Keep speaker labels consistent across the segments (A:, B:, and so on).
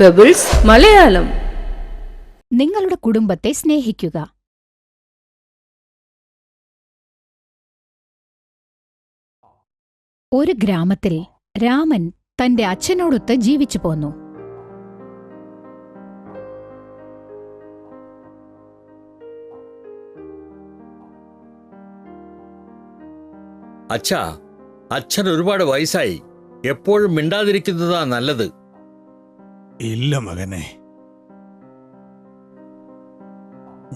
A: Pebbles Malayalam
B: നിങ്ങളുടെ കുടുംബത്തെ സ്നേഹിക്കുക. ഒരു ഗ്രാമത്തിൽ രാമൻ തന്റെ അച്ഛനോടൊത്ത് ജീവിച്ചു പോന്നു.
C: അച്ഛാ അച്ഛൻ ഒരുപാട് വയസ്സായി. എപ്പോഴും മിണ്ടാതിരിക്കുന്നതാ നല്ലത്.
D: ഇല്ല മകനെ.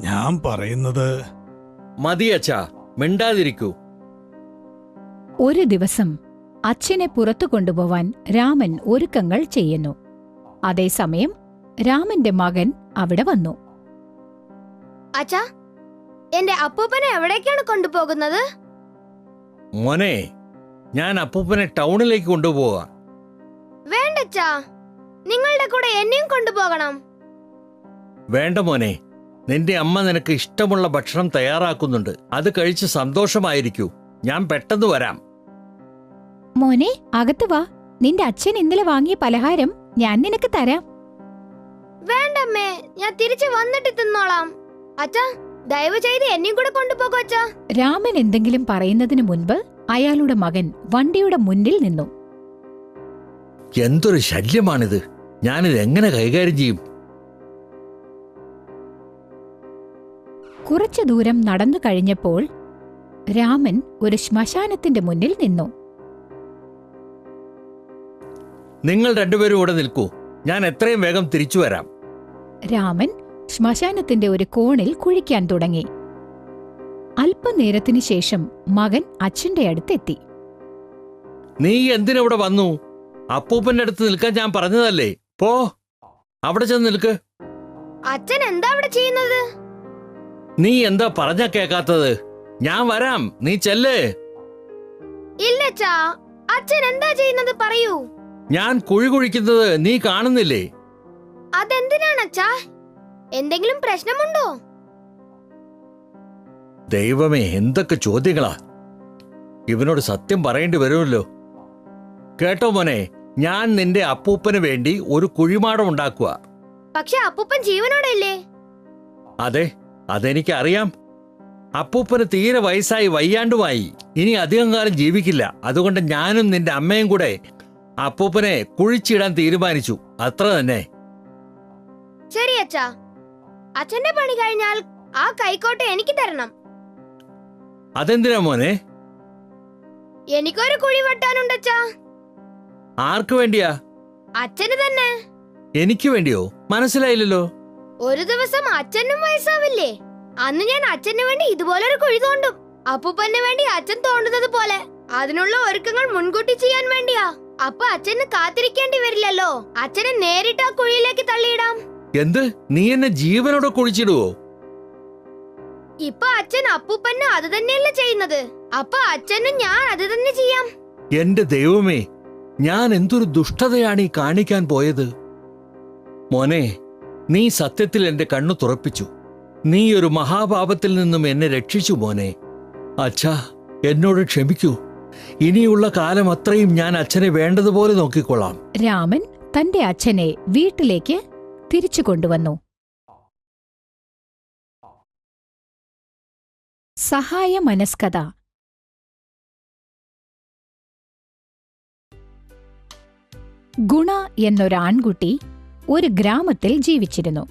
D: ഞാൻ പറയുന്നത്
C: മതി അച്ഛാ. മിണ്ടാതിരിക്കൂ.
B: ഒരു ദിവസം അച്ഛനെ പുറത്തു കൊണ്ടുപോവാൻ രാമൻ ഒരുക്കങ്ങൾ ചെയ്യുന്നു. അതേസമയം രാമന്റെ മകൻ അവിടെ വന്നു.
E: അച്ഛാ എന്റെ അപ്പൂപ്പനെ എവിടേക്കാണ് കൊണ്ടുപോകുന്നത്?
C: മോനെ ഞാൻ അപ്പൂപ്പനെ ടൗണിലേക്ക് കൊണ്ടുപോവാ.
E: വേണ്ടച്ചാ. നിങ്ങളുടെ കൂടെ എന്നെയും കൊണ്ടുപോകണം.
C: വേണ്ട മോനെ നിന്റെ അമ്മ നിനക്ക് ഇഷ്ടമുള്ള ഭക്ഷണം തയ്യാറാക്കുന്നുണ്ട്. അത് കഴിച്ച് സന്തോഷമായിരിക്കൂ. ഞാൻ പെട്ടെന്ന് വരാം.
B: മോനെ അകത്തു വാ. നിന്റെ അച്ഛൻ ഇന്നലെ വാങ്ങിയ പലഹാരം ഞാൻ നിനക്ക് തരാം.
E: വേണ്ടമ്മേ ഞാൻ തിരിച്ചു വന്നിട്ട് തിന്നോളാം. അച്ഛാ ദയവ് ചെയ്ത് എന്നെയും കൂടെ കൊണ്ടുപോകും അച്ഛാ.
B: രാമൻ എന്തെങ്കിലും പറയുന്നതിന് മുൻപ് അയാളുടെ മകൻ വണ്ടിയുടെ മുന്നിൽ നിന്നു.
C: എന്തൊരു ശല്യമാണിത്. ഞാനിത് എങ്ങനെ കൈകാര്യം ചെയ്യും?
B: കുറച്ചു ദൂരം നടന്നു കഴിഞ്ഞപ്പോൾ രാമൻ ഒരു ശ്മശാനത്തിന്റെ മുന്നിൽ നിന്നു.
C: നിങ്ങൾ രണ്ടുപേരും ഇവിടെ നിൽക്കൂ. ഞാൻ എത്രയും വേഗം തിരിച്ചു വരാം.
B: രാമൻ ശ്മശാനത്തിന്റെ ഒരു കോണിൽ കുഴിക്കാൻ തുടങ്ങി. അല്പനേരത്തിനു ശേഷം മകൻ അച്ഛന്റെ അടുത്തെത്തി.
C: നീ എന്തിനവിടെ വന്നു? അപ്പൂപ്പന്റെ അടുത്ത് നിൽക്കാൻ ഞാൻ പറഞ്ഞതല്ലേ? പോ അവിടെ ചെന്ന് നിൽക്ക്.
E: അച്ഛൻ എന്താ അവിടെ ചെയ്യുന്നത്?
C: നീ എന്താ പറഞ്ഞ കേക്കാത്തത്? ഞാൻ വരാം നീ ചെല്ലേ.
E: ഇല്ല അച്ഛാ അച്ഛൻ എന്താ ചെയ്യുന്നത് പറയൂ.
C: ഞാൻ കുഴി കുഴിക്കുന്നത് നീ കാണുന്നില്ലേ?
E: അതെന്തിനാണ് അച്ഛാ? എന്തെങ്കിലും പ്രശ്നമുണ്ടോ?
C: ദൈവമേ എന്തൊക്കെ ചോദ്യങ്ങളാ. ഇവനോട് സത്യം പറയേണ്ടി വരുമല്ലോ. കേട്ടോ മോനെ ഞാൻ നിന്റെ അപ്പൂപ്പന് വേണ്ടി ഒരു കുഴിമാടം ഉണ്ടാക്കുക.
E: പക്ഷെ അപ്പൂപ്പൻ ജീവനോടെ ഇല്ലേ
C: അതെ അതെനിക്ക് അറിയാം അപ്പൂപ്പന് തീരെ വയസ്സായി വയ്യാണ്ടുമായി. ഇനി അധികം കാലം ജീവിക്കില്ല. അതുകൊണ്ട് ഞാനും നിന്റെ അമ്മയും കൂടെ അപ്പൂപ്പനെ കുഴിച്ചിടാൻ തീരുമാനിച്ചു. അത്ര തന്നെ.
E: ശരി അച്ഛാ. അച്ഛന്റെ പണി കഴിഞ്ഞാൽ ആ കൈക്കോട്ട് എനിക്ക് തരണം.
C: അതെന്തിനാ മോനെ?
E: എനിക്കൊരു കുഴി വെട്ടാനുണ്ടച്ചാ.
C: ആർക്കു വേണ്ടിയാ?
E: അച്ഛന് തന്നെ.
C: എനിക്ക് വേണ്ടിയോ? മനസ്സിലായില്ലല്ലോ.
E: ഒരു ദിവസം അച്ഛനും വയസ്സാവില്ലേ? അന്ന് ഞാൻ അച്ഛന് വേണ്ടി ഇതുപോലെ ഒരു കുഴി തോണ്ടും. അപ്പൂപ്പന് വേണ്ടി അച്ഛൻ തോണ്ടുന്നത് പോലെ. അതിനുള്ള ഒരുക്കങ്ങൾ മുൻകൂട്ടി ചെയ്യാൻ വേണ്ടിയാ. അപ്പൊ അച്ഛന് കാത്തിരിക്കേണ്ടി വരില്ലല്ലോ. അച്ഛനെ നേരിട്ട് ആ കുഴിയിലേക്ക് തള്ളിയിടാം.
C: എന്ത്? നീ എന്നെ ജീവനോടെ കുഴിച്ചിടുവോ?
E: ഇപ്പൊ അച്ഛൻ അപ്പൂപ്പന് അത് തന്നെയല്ലേ ചെയ്യുന്നത്. അപ്പൊ അച്ഛനും ഞാൻ അത് തന്നെ ചെയ്യാം.
C: എന്റെ ദൈവമേ ഞാൻ എന്തൊരു ദുഷ്ടതയാണ് ഈ കാണിക്കാൻ പോയത്? മോനെ നീ സത്യത്തിൽ എന്റെ കണ്ണു തുറപ്പിച്ചു. നീ ഒരു മഹാപാപത്തിൽ നിന്നും എന്നെ രക്ഷിച്ചു മോനെ. അച്ഛാ എന്നോട് ക്ഷമിക്കൂ. ഇനിയുള്ള കാലം അത്രയും ഞാൻ അച്ഛനെ വേണ്ടതുപോലെ നോക്കിക്കൊള്ളാം.
B: രാമൻ തന്റെ അച്ഛനെ വീട്ടിലേക്ക് തിരിച്ചു കൊണ്ടുവന്നു. സഹായ മനസ്കത ഗുണ എന്നൊരു ആൺകുട്ടി ഒരു ഗ്രാമത്തിൽ ജീവിച്ചിരുന്നു.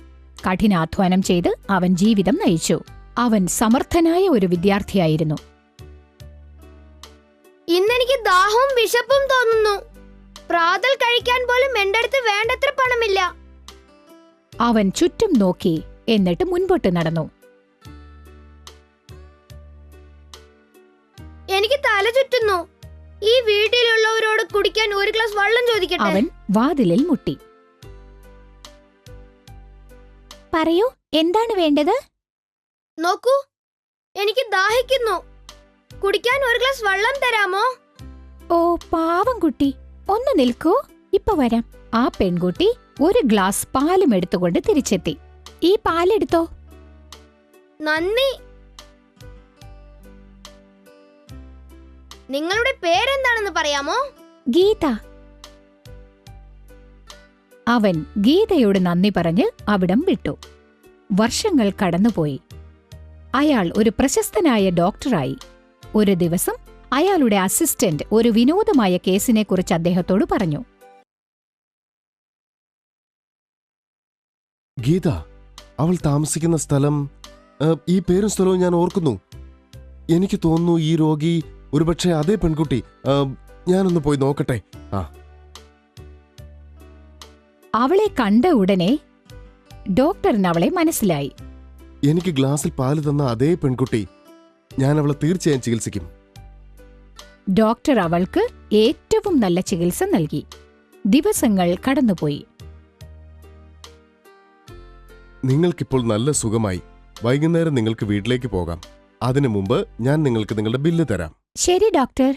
B: കഠിനാധ്വാനം ചെയ്ത് അവൻ ജീവിതം നയിച്ചു. അവൻ സമർത്ഥനായ ഒരു വിദ്യാർത്ഥിയായിരുന്നു.
E: ഇന്നെനിക്ക് ദാഹവും വിശപ്പും തോന്നുന്നു. പ്രാതൽ കഴിക്കാൻ പോലും എന്റെ അടുത്ത് വേണ്ടത്ര പണമില്ല.
B: അവൻ ചുറ്റും നോക്കി എന്നിട്ട് മുൻപോട്ട് നടന്നു.
E: എനിക്ക് തല ചുറ്റുന്നു. ഈ വീട്ടിലുള്ളവരോട് കുടിക്കാൻ ഒരു ഗ്ലാസ് വെള്ളം ചോദിക്കട്ടെ?
B: അവൻ വാതിലിൽ മുട്ടി. പറയൂ എന്താണ് വേണ്ടത്?
E: നോക്കൂ എനിക്ക് ദാഹിക്കുന്നു. കുടിക്കാൻ ഒരു ഗ്ലാസ് വെള്ളം തരാമോ?
B: ഓ പാവം കുട്ടി. ഒന്ന് നിൽക്കൂ ഇപ്പൊ വരാം. ആ പെൺകുട്ടി ഒരു ഗ്ലാസ് പാലും എടുത്തുകൊണ്ട് തിരിച്ചെത്തി. ഈ പാലെടുത്തോ?
E: നന്ദി. നിങ്ങളുടെ പേരെന്താണെന്ന് പറയാമോ?
B: ഗീത. അവൻ ഗീതയോട് നന്ദി പറഞ്ഞ് അവിടം വിട്ടു. വർഷങ്ങൾ കടന്നുപോയി. അയാൾ ഒരു പ്രശസ്തനായ ഡോക്ടറായി. ഒരു ദിവസം അയാളുടെ അസിസ്റ്റന്റ് ഒരു വിനോദമായ കേസിനെക്കുറിച്ച് അദ്ദേഹത്തോട് പറഞ്ഞു.
A: ഗീത അവൾ താമസിക്കുന്ന സ്ഥലം ഈ പേരും സ്ഥലവും ഞാൻ ഓർക്കുന്നു. എനിക്ക് തോന്നുന്നു ഈ രോഗി ഒരുപക്ഷെ അതേ പെൺകുട്ടി ആ, ഞാനൊന്ന് പോയി നോക്കട്ടെ.
B: അവളെ കണ്ട ഉടനെ ഡോക്ടറിന് അവളെ മനസ്സിലായി.
A: എനിക്ക് ഗ്ലാസ്സിൽ പാൽ തന്ന അതേ പെൺകുട്ടി ഞാൻ അവളെ തീർച്ചയായും ചികിത്സിക്കും.
B: ഡോക്ടർ അവൾക്ക് ഏറ്റവും നല്ല ചികിത്സ നൽകി. ദിവസങ്ങൾ കടന്നുപോയി.
A: നിങ്ങൾക്കിപ്പോൾ നല്ല സുഖമായി. വൈകുന്നേരം നിങ്ങൾക്ക് വീട്ടിലേക്ക് പോകാം. അതിനു മുമ്പ് ഞാൻ നിങ്ങൾക്ക് നിങ്ങളുടെ ബില്ല് തരാം.
B: ശരി ഡോക്ടർ.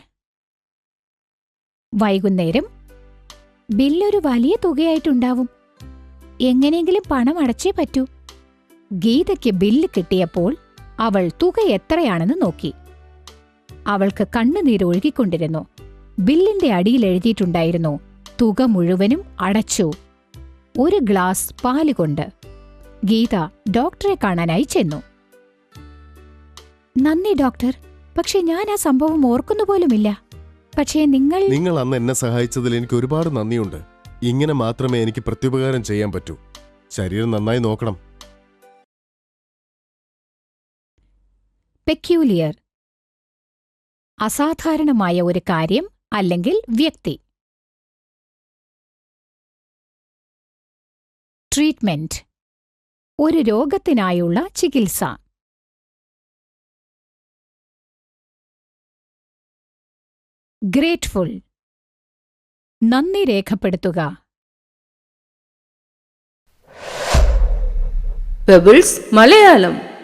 B: വൈകുന്നേരം ബില്ലൊരു വലിയ തുകയായിട്ടുണ്ടാവും. എങ്ങനെയെങ്കിലും പണം അടച്ചേ പറ്റൂ. ഗീതയ്ക്ക് ബില്ല് കിട്ടിയപ്പോൾ അവൾ തുക എത്രയാണെന്ന് നോക്കി. അവൾക്ക് കണ്ണുനീരൊഴുകിക്കൊണ്ടിരുന്നു ബില്ലിന്റെ അടിയിൽ എഴുതിയിട്ടുണ്ടായിരുന്നു തുക മുഴുവനും അടച്ചു. ഒരു ഗ്ലാസ് പാൽ കൊണ്ട്. ഗീത ഡോക്ടറെ കാണാനായി ചെന്നു. നന്ദി ഡോക്ടർ. പക്ഷെ ഞാൻ ആ സംഭവം ഓർക്കുന്നു പോലുമില്ല. പക്ഷേ നിങ്ങൾ
A: നിങ്ങൾ അന്ന് എന്നെ സഹായിച്ചതിൽ എനിക്ക് ഒരുപാട് നന്ദിയുണ്ട്. ഇങ്ങനെ മാത്രമേ എനിക്ക് പ്രത്യുപകാരം ചെയ്യാൻ പറ്റൂ. ശരീരം നന്നായി നോക്കണം.
B: പെക്യൂലിയർ. അസാധാരണമായ ഒരു കാര്യം അല്ലെങ്കിൽ വ്യക്തി. ട്രീറ്റ്മെന്റ് ഒരു രോഗത്തിനായുള്ള ചികിത്സ. ഗ്രേറ്റ്ഫുൾ നന്ദി രേഖപ്പെടുത്തുക.
F: പെബിൾസ് മലയാളം